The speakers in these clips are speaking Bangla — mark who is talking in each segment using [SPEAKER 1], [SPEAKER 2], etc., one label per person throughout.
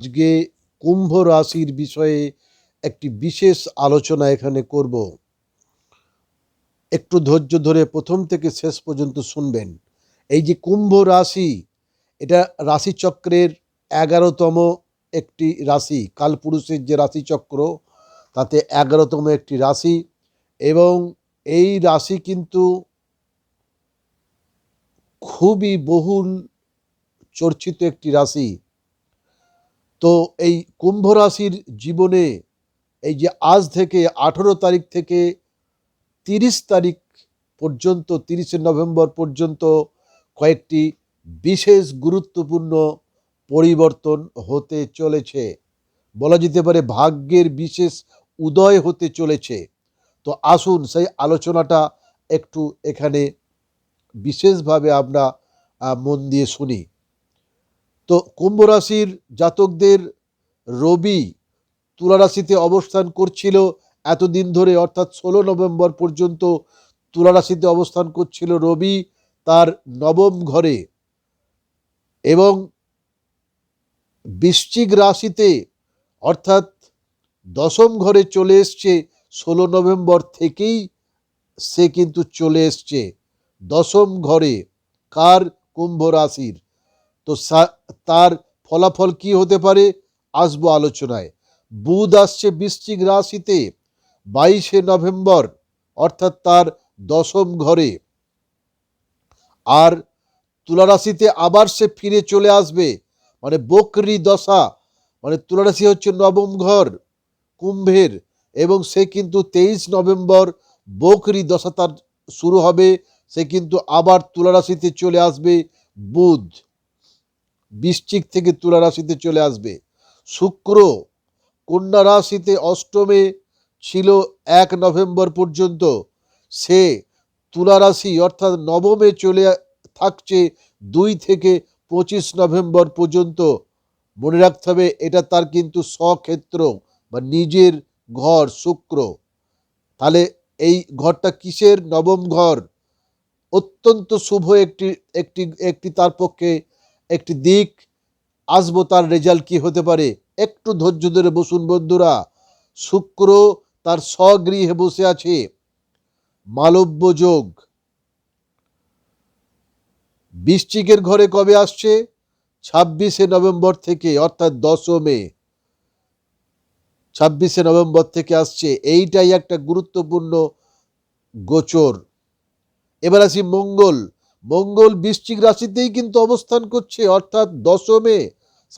[SPEAKER 1] আজকে কুম্ভ রাশির বিষয়ে একটি বিশেষ আলোচনা এখানে করব। একটু ধৈর্য ধরে প্রথম থেকে শেষ পর্যন্ত শুনবেন। এই যে কুম্ভ রাশি, এটা রাশিচক্রের এগারোতম একটি রাশি, কালপুরুষের যে রাশিচক্র, তাতে এগারোতম একটি রাশি এবং এই রাশি কিন্তু খুবই বহুল চর্চিত একটি রাশি। তো এই কুম্ভ রাশির জীবনে এই যে আজ থেকে আঠেরো তারিখ থেকে তিরিশ তারিখ পর্যন্ত, তিরিশে নভেম্বর পর্যন্ত কয়েকটি বিশেষ গুরুত্বপূর্ণ পরিবর্তন হতে চলেছে। বলা যেতে পারে ভাগ্যের বিশেষ উদয় হতে চলেছে। তো আসুন সেই আলোচনাটা একটু এখানে বিশেষভাবে আমরা মন দিয়ে শুনি। তো কুম্ভ রাশির জাতকদের রবি তুলা রাশিতে অবস্থান করছিল, এতদিন ধরে অর্থাৎ ষোলো নভেম্বর পর্যন্ত তুলা রাশিতে অবস্থান করছিল রবি তার নবম ঘরে এবং বৃশ্চিক রাশিতে অর্থাৎ দশম ঘরে চলে এসছে, ষোলো নভেম্বর থেকেই সে কিন্তু চলে এসছে দশম ঘরে কার কুম্ভ রাশির? তো তার ফলাফল কি হতে পারে? আসব আলোচনায়। বুধ আসছে বৃশ্চিক রাশিতে, বাইশে নভেম্বর, অর্থাৎ তার দশম ঘরে। আর তুলারাশিতে আবার সে ফিরে চলে আসবে মানে বকরি দশা মানে তুলারাশি হচ্ছে নবম ঘর, কুম্ভের, এবং সে কিন্তু তেইশ নভেম্বর বকরি দশা তার শুরু হবে, সে কিন্তু আবার তুলা রাশিতে চলে আসবে বুধ। বৃশ্চিক থেকে তুলা রাশিতে চলে আসবে। শুক্র কন্যা রাশিতে অষ্টমে ছিল এক নভেম্বর পর্যন্ত। সে তুলা রাশি অর্থাৎ নবমে চলে থাকছে দুই থেকে পঁচিশ নভেম্বর পর্যন্ত। মনে রাখতে হবে, এটা তার কিন্তু স্বক্ষেত্র বা নিজের ঘর শুক্র। তাহলে এই ঘরটা কিসের? নবম ঘর। অত্যন্ত শুভ একটি একটি একটি তার পক্ষে একটি দিক, আসব তার রেজাল্ট কি হতে পারে? একটু ধৈর্য ধরে বসুন বন্ধুরা। শুক্র তার স্বগৃহে বসে আছে। মালব্য যোগ। বৃশ্চিকের ঘরে কবে আসছে? ছাব্বিশে নভেম্বর থেকে, অর্থাৎ দশমে। ছাব্বিশে নভেম্বর থেকে আসছে। এইটাই একটা গুরুত্বপূর্ণ গোচর। এবার আসি মঙ্গল। মঙ্গল বৃশ্চিক রাশিতেই কিন্তু অবস্থান করছে, অর্থাৎ দশমে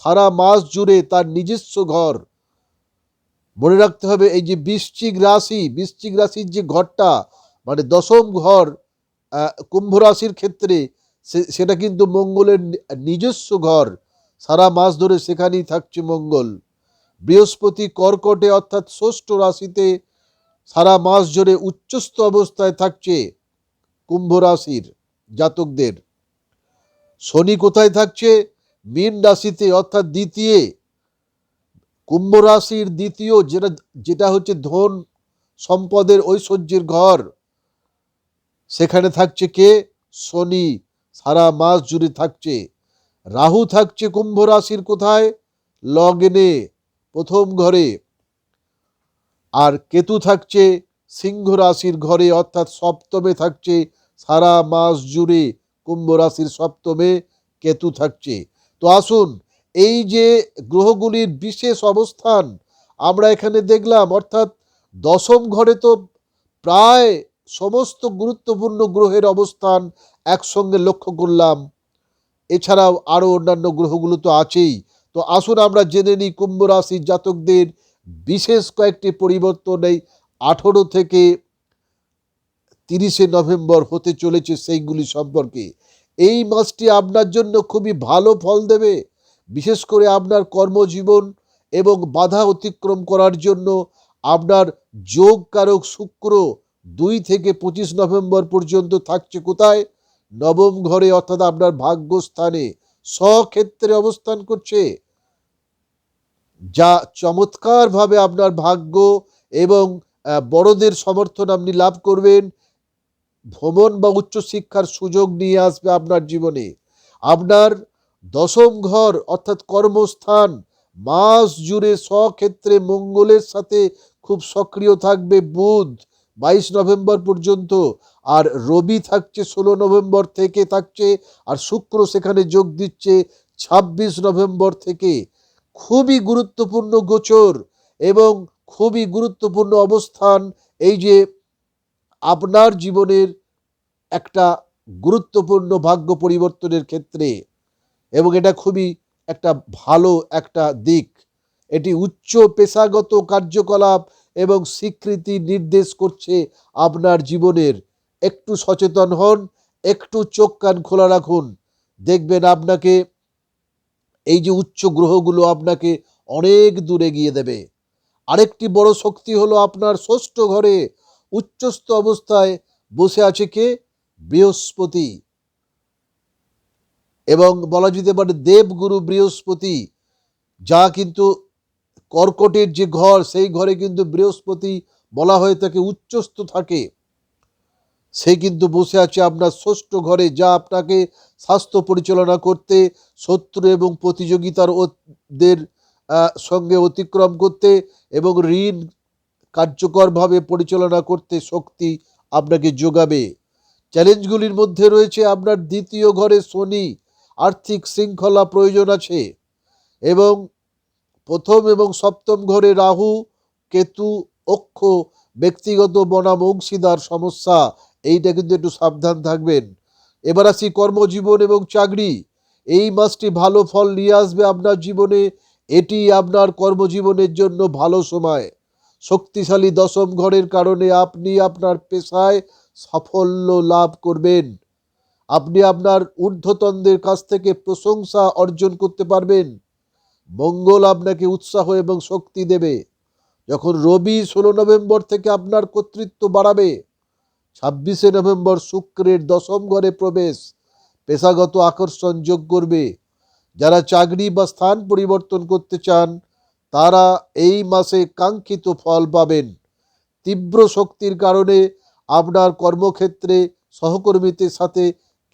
[SPEAKER 1] সারা মাস জুড়ে তার নিজস্ব ঘর। মনে রাখতে হবে, এই যে বৃশ্চিক রাশি, বৃশ্চিক রাশির যে ঘরটা মানে দশম ঘর কুম্ভ রাশির ক্ষেত্রে সেটা কিন্তু মঙ্গলের নিজস্ব ঘর। সারা মাস ধরে সেখানেই থাকছে মঙ্গল। বৃহস্পতি কর্কটে, অর্থাৎ ষষ্ঠ রাশিতে সারা মাস জুড়ে উচ্চস্থ অবস্থায় থাকছে কুম্ভ রাশির। জাতকদের। শনি কোথায় থাকছে? মীন রাশিতে অর্থাৎ দ্বিতীয়। কুম্ভ রাশির দ্বিতীয় যেটা যেটা হচ্ছে ধন সম্পদের ঐশ্বর্যের ঘর। সেখানে থাকছে কে? শনি। সারা মাস জুড়ে থাকছে। রাহু থাকছে কুম্ভ রাশির কোথায়? লগ্নে, প্রথম ঘরে। আর কেতু থাকছে সিংহ রাশির ঘরে, অর্থাৎ সপ্তমে থাকছে সারা মাস জুড়ে কুম্ভ রাশির সপ্তমে কেতু থাকছে। তো আসুন, এই যে গ্রহগুলির বিশেষ অবস্থান আমরা এখানে দেখলাম, অর্থাৎ দশম ঘরে তো প্রায় সমস্ত গুরুত্বপূর্ণ গ্রহের অবস্থান একসঙ্গে লক্ষ্য করলাম। এছাড়াও আরও অন্যান্য গ্রহগুলো তো আছেই। তো আসুন আমরা জেনে নিই কুম্ভ রাশির জাতকদের বিশেষ কয়েকটি পরিবর্তন এই আঠেরো থেকে তিরিশে নভেম্বর হতে চলেছে সেইগুলি সম্পর্কে। এই মাসটি আপনার জন্য খুবই ভালো ফল দেবে, বিশেষ করে আপনার কর্মজীবন এবং বাধা অতিক্রম করার জন্য আপনার যোগ কারক শুক্র দুই থেকে পঁচিশ নভেম্বর পর্যন্ত থাকছে কোথায়? নবম ঘরে, অর্থাৎ আপনার ভাগ্যস্থানে স্বক্ষেত্রে অবস্থান করছে, যা চমৎকারভাবে আপনার ভাগ্য এবং বড়দের সমর্থন আপনি লাভ করবেন। ভ্রমণ বা উচ্চশিক্ষার সুযোগ নিয়ে আসবে আপনার জীবনে। আপনার দশম ঘর অর্থাৎ কর্মস্থান মাস জুড়ে স্বক্ষেত্রে মঙ্গলের সাথে খুব সক্রিয় থাকবে বুধ বাইশ নভেম্বর পর্যন্ত। আর রবি থাকছে ষোলো নভেম্বর থেকে থাকছে আর শুক্র সেখানে যোগ দিচ্ছে ছাব্বিশ নভেম্বর থেকে। খুবই গুরুত্বপূর্ণ গোচর এবং খুবই গুরুত্বপূর্ণ অবস্থান এই যে আপনার জীবনের একটা গুরুত্বপূর্ণ ভাগ্য পরিবর্তনের ক্ষেত্রে এবং এটা খুবই একটা ভালো একটা দিক। এটি উচ্চ পেশাগত কার্যকলাপ এবং স্বীকৃতি নির্দেশ করছে আপনার জীবনের। একটু সচেতন হন, একটু চোখ কান খোলা রাখুন। দেখবেন আপনাকে এই যে উচ্চ গ্রহগুলো আপনাকে অনেক দূরে গিয়ে দেবে। আরেকটি বড় শক্তি হলো আপনার ষষ্ঠ ঘরে উচ্চস্থ অবস্থায় বসে আছে কে? বৃহস্পতি। এবং বলা যেতে পারে দেবগুরু বৃহস্পতি, যা কিন্তু কর্কটের যে ঘর, সেই ঘরে কিন্তু বৃহস্পতি বলা হয়ে থাকে উচ্চস্থ থাকে। সে কিন্তু বসে আছে আপনার ষষ্ঠ ঘরে, যা আপনাকে স্বাস্থ্য পরিচালনা করতে, শত্রু এবং প্রতিযোগিতার ওদের সঙ্গে অতিক্রম করতে এবং ঋণ কার্যকরভাবে পরিচালনা করতে শক্তি আপনাকে যোগাবে। চ্যালেঞ্জগুলির মধ্যে রয়েছে আপনার দ্বিতীয় ঘরে শনি আর্থিক শৃঙ্খলা প্রয়োজন আছে এবং প্রথম এবং সপ্তম ঘরে রাহু, কেতু, অক্ষ, ব্যক্তিগত বনাম, অংশীদার সমস্যা, এইটা কিন্তু একটু সাবধান থাকবেন। এবার আসি কর্মজীবন এবং চাকরি। এই মাসটি ভালো ফল নিয়ে আসবে আপনার জীবনে। এটি আপনার কর্মজীবনের জন্য ভালো সময়। শক্তিশালী দশম ঘরের কারণে আপনি আপনার পেশায় সাফল্য লাভ করবেন। আপনি আপনার ঊর্ধ্বতনদের কাছ থেকে প্রশংসা অর্জন করতে পারবেন। মঙ্গল আপনাকে উৎসাহ এবং শক্তি দেবে। যখন রবি ষোলো নভেম্বর থেকে আপনার কর্তৃত্ব বাড়াবে, ছাব্বিশে নভেম্বর শুক্রের দশম ঘরে প্রবেশ পেশাগত আকর্ষণ যোগ করবে। যারা চাকরি বা স্থান পরিবর্তন করতে চান তারা এই মাসে কাঙ্ক্ষিত ফল পাবেন। তীব্র শক্তির কারণে আপনার কর্মক্ষেত্রে সহকর্মীদের সাথে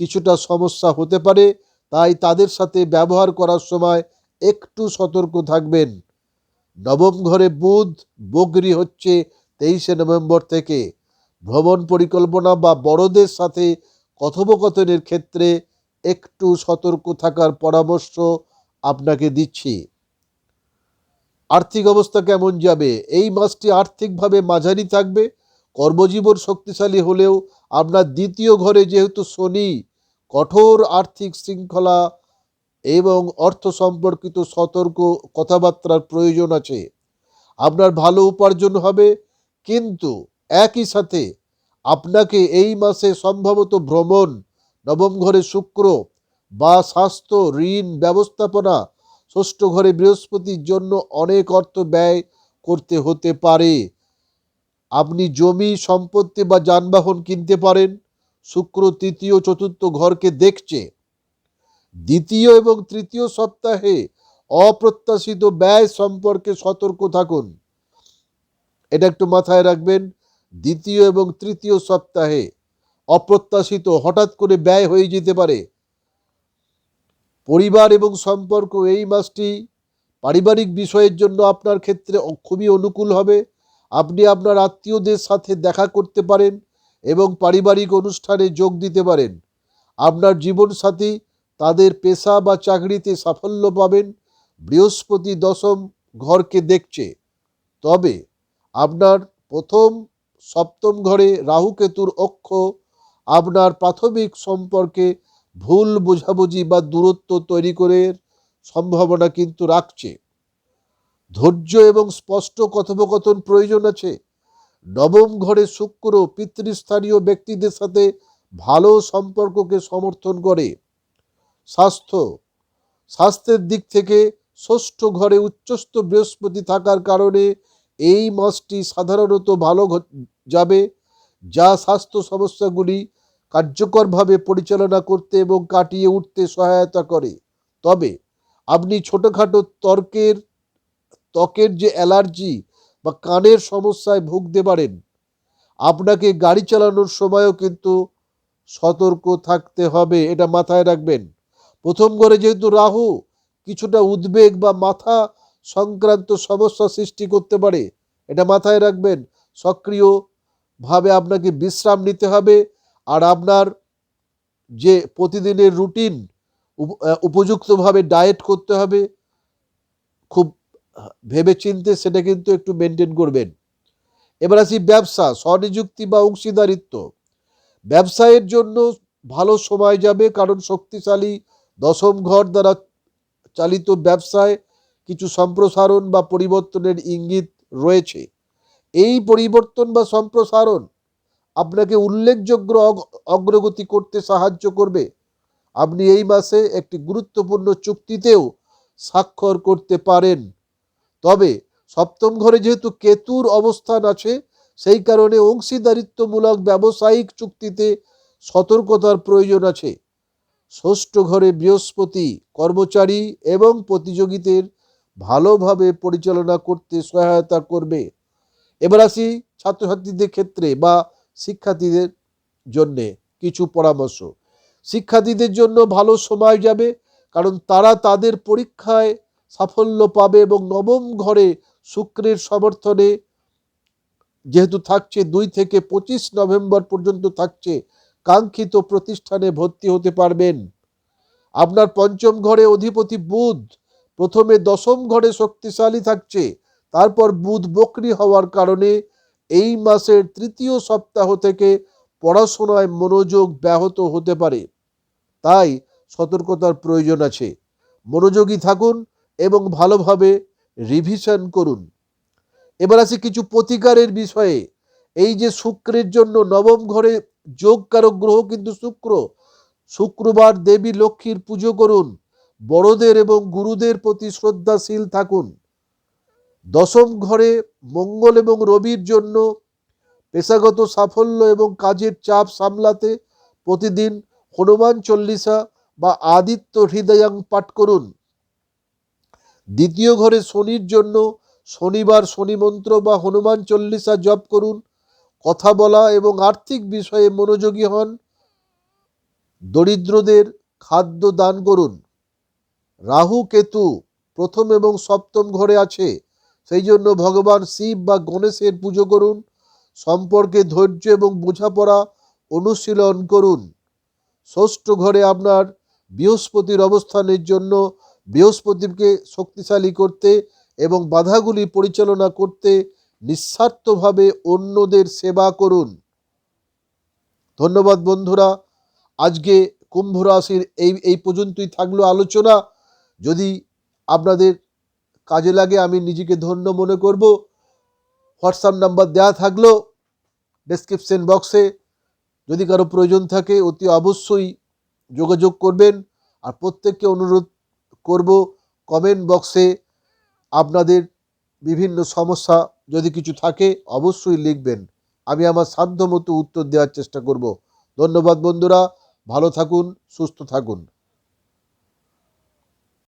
[SPEAKER 1] কিছুটা সমস্যা হতে পারে, তাই তাদের সাথে ব্যবহার করার সময় একটু সতর্ক থাকবেন। নবম ঘরে বুধ, বগরি হচ্ছে তেইশে নভেম্বর থেকে। ভ্রমণ পরিকল্পনা বা বড়দের সাথে কথোপকথনের ক্ষেত্রে একটু সতর্ক থাকার পরামর্শ আপনাকে দিচ্ছি। আর্থিক অবস্থা কেমন যাবে? এই মাসটি আর্থিকভাবে মাঝারি থাকবে। কর্মজীবন শক্তিশালী হলেও আপনার দ্বিতীয় ঘরে যেহেতু শনি, কঠোর আর্থিক শৃঙ্খলা এবং অর্থ সম্পর্কিত সতর্ক কথাবার্তার প্রয়োজন আছে। আপনার ভালো উপার্জন হবে, কিন্তু একই সাথে আপনাকে এই মাসে সম্ভবত ভ্রমণ, নবম ঘরে শুক্র বা স্বাস্থ্য, ঋণ, ব্যবস্থাপনা ষষ্ঠ ঘরে বৃহস্পতির জন্য অনেক অর্থ ব্যয় করতে হতে পারে। আপনি জমি, সম্পত্তি বা যানবাহন কিনতে পারেন। শুক্র, তৃতীয়, চতুর্থ ঘরকে দেখছে। দ্বিতীয় এবং তৃতীয় সপ্তাহে অপ্রত্যাশিত ব্যয় সম্পর্কে সতর্ক থাকুন। এটা একটু মাথায় রাখবেন। দ্বিতীয় এবং তৃতীয় সপ্তাহে অপ্রত্যাশিত হঠাৎ করে ব্যয় হয়ে যেতে পারে। পরিবার এবং সম্পর্ক এই মাসটি পারিবারিক বিষয়ের জন্য আপনার ক্ষেত্রে খুবই অনুকূল হবে। আপনি আপনার আত্মীয়দের সাথে দেখা করতে পারেন এবং পারিবারিক অনুষ্ঠানে যোগ দিতে পারেন। আপনার জীবনসাথী তাদের পেশা বা চাকরিতে সাফল্য পাবেন। বৃহস্পতি দশম ঘরকে দেখছে। তবে আপনার প্রথম সপ্তম ঘরে রাহু কেতুর অক্ষ আপনার প্রাথমিক সম্পর্কে ভুল বোঝাবুঝি বা দূরত্ব তৈরি করে সম্ভাবনা কিন্তু রাখছে। ধৈর্য এবং স্পষ্ট কথোপকথন প্রয়োজন আছে। নবম ঘরে শুক্র পিতৃস্থানীয় ব্যক্তিদের সাথে ভালো সম্পর্ককে সমর্থন করে। স্বাস্থ্য, স্বাস্থ্যের দিক থেকে ষষ্ঠ ঘরে উচ্চস্থ বৃহস্পতি থাকার কারণে এই মাসটি সাধারণত ভালো যাবে, যা স্বাস্থ্য সমস্যাগুলি কার্যকরভাবে পরিচালনা করতে এবং কাটিয়ে উঠতে সহায়তা করে। তবে আপনি ছোটোখাটো তর্কের, ত্বকের যে অ্যালার্জি বা কানের সমস্যায় ভুগতে পারেন, আপনাকে গাড়ি চালানোর সময়ও কিন্তু সতর্ক থাকতে হবে, এটা মাথায় রাখবেন। প্রথম ঘরে যেহেতু রাহু, কিছুটা উদ্বেগ বা মাথা সংক্রান্ত সমস্যা সৃষ্টি করতে পারে, এটা মাথায় রাখবেন। সক্রিয়ভাবে আপনাকে বিশ্রাম নিতে হবে আর আপনার যে প্রতিদিনের রুটিন উপযুক্তভাবে ডায়েট করতে হবে, খুব ভেবে চিনতে সেটা কিন্তু একটু মেনটেন করবেন। এবার আসি ব্যবসা, স্বনিযুক্তি বা অংশীদারিত্ব। ব্যবসায়ের জন্য ভালো সময় যাবে কারণ শক্তিশালী দশম ঘর দ্বারা চালিত ব্যবসায় কিছু সম্প্রসারণ বা পরিবর্তনের ইঙ্গিত রয়েছে। এই পরিবর্তন বা সম্প্রসারণ আপনাকে উল্লেখযোগ্য অগ- অগ্রগতি করতে সাহায্য করবে। আপনি এই মাসে একটি গুরুত্বপূর্ণ চুক্তিতেও স্বাক্ষর করতে পারেন। তবে সপ্তম ঘরে যেহেতু কেতুর অবস্থান আছে, সেই কারণে অংশীদারিত্বমূলক ব্যবসায়িক চুক্তিতে সতর্কতার প্রয়োজন আছে। ষষ্ঠ ঘরে বৃহস্পতি কর্মচারী এবং প্রতিযোগীদের ভালোভাবে পরিচালনা করতে সহায়তা করবে। এবার আসি ছাত্রছাত্রীদের ক্ষেত্রে বা শিক্ষার্থীদের জন্যে কিছু পরামর্শ। শিক্ষার্থীদের জন্য ভালো সময় যাবে, কারণ তারা তাদের পরীক্ষায় সাফল্য পাবে এবং নবম ঘরে শুক্রের সমর্থনে যেহেতু থাকছে দুই থেকে পঁচিশ নভেম্বর পর্যন্ত থাকছে, কাঙ্ক্ষিত প্রতিষ্ঠানে ভর্তি হতে পারবেন। আপনার পঞ্চম ঘরে অধিপতি বুধ, প্রথমে দশম ঘরে শক্তিশালী থাকছে, তারপর বুধ বকরি হওয়ার কারণে এই মাসের তৃতীয় সপ্তাহ থেকে পড়াশোনায় মনোযোগ ব্যাহত হতে পারে। তাই সতর্কতার প্রয়োজন আছে। মনোযোগী থাকুন এবং ভালোভাবে রিভিশন করুন। এবার আসি কিছু প্রতিকারের বিষয়ে। এই যে শুক্রের জন্য নবম ঘরে যোগ যোগকারক গ্রহ কিন্তু শুক্র। শুক্রবার দেবী লক্ষ্মীর পুজো করুন। বড়দের এবং গুরুদের প্রতি শ্রদ্ধাশীল থাকুন। দশম ঘরে মঙ্গল এবং রবির জন্য পেশাগত সাফল্য এবং কাজের চাপ সামলাতে প্রতিদিন হনুমান চল্লিশা বা আদিত্য হৃদয়াং পাঠ করুন। দ্বিতীয় ঘরে শনির জন্য শনিবার শনি মন্ত্র বা হনুমান চল্লিশা জপ করুন। কথা বলা এবং আর্থিক বিষয়ে মনোযোগী হন। দরিদ্রদের খাদ্য দান করুন। রাহু কেতু প্রথম এবং সপ্তম ঘরে আছে সেই জন্য ভগবান শিব বা গণেশের পুজো করুন, সম্পর্কে ধৈর্য এবং বোঝাপড়া অনুশীলন করুন। ষষ্ঠ ঘরে আপনার বৃহস্পতির অবস্থানের জন্য বৃহস্পতিকে শক্তিশালী করতে এবং বাধাগুলি পরিচালনা করতে নিঃস্বার্থভাবে অন্যদের সেবা করুন। ধন্যবাদ বন্ধুরা, আজকে কুম্ভ রাশির এই এই পর্যন্তই থাকল আলোচনা। যদি আপনাদের কাজে লাগে, আমি নিজেকে ধন্য মনে করব। হোয়াটসঅ্যাপ নাম্বার দেওয়া থাকল ডেসক্রিপশন বক্সে। যদি কারও প্রয়োজন থাকে, অতি অবশ্যই যোগাযোগ করবেন। আর প্রত্যেককে অনুরোধ করব, কমেন্ট বক্সে আপনাদের বিভিন্ন সমস্যা যদি কিছু থাকে, অবশ্যই লিখবেন। আমি আমার সাধ্যমতো উত্তর দেওয়ার চেষ্টা করব। ধন্যবাদ বন্ধুরা, ভালো থাকুন, সুস্থ থাকুন।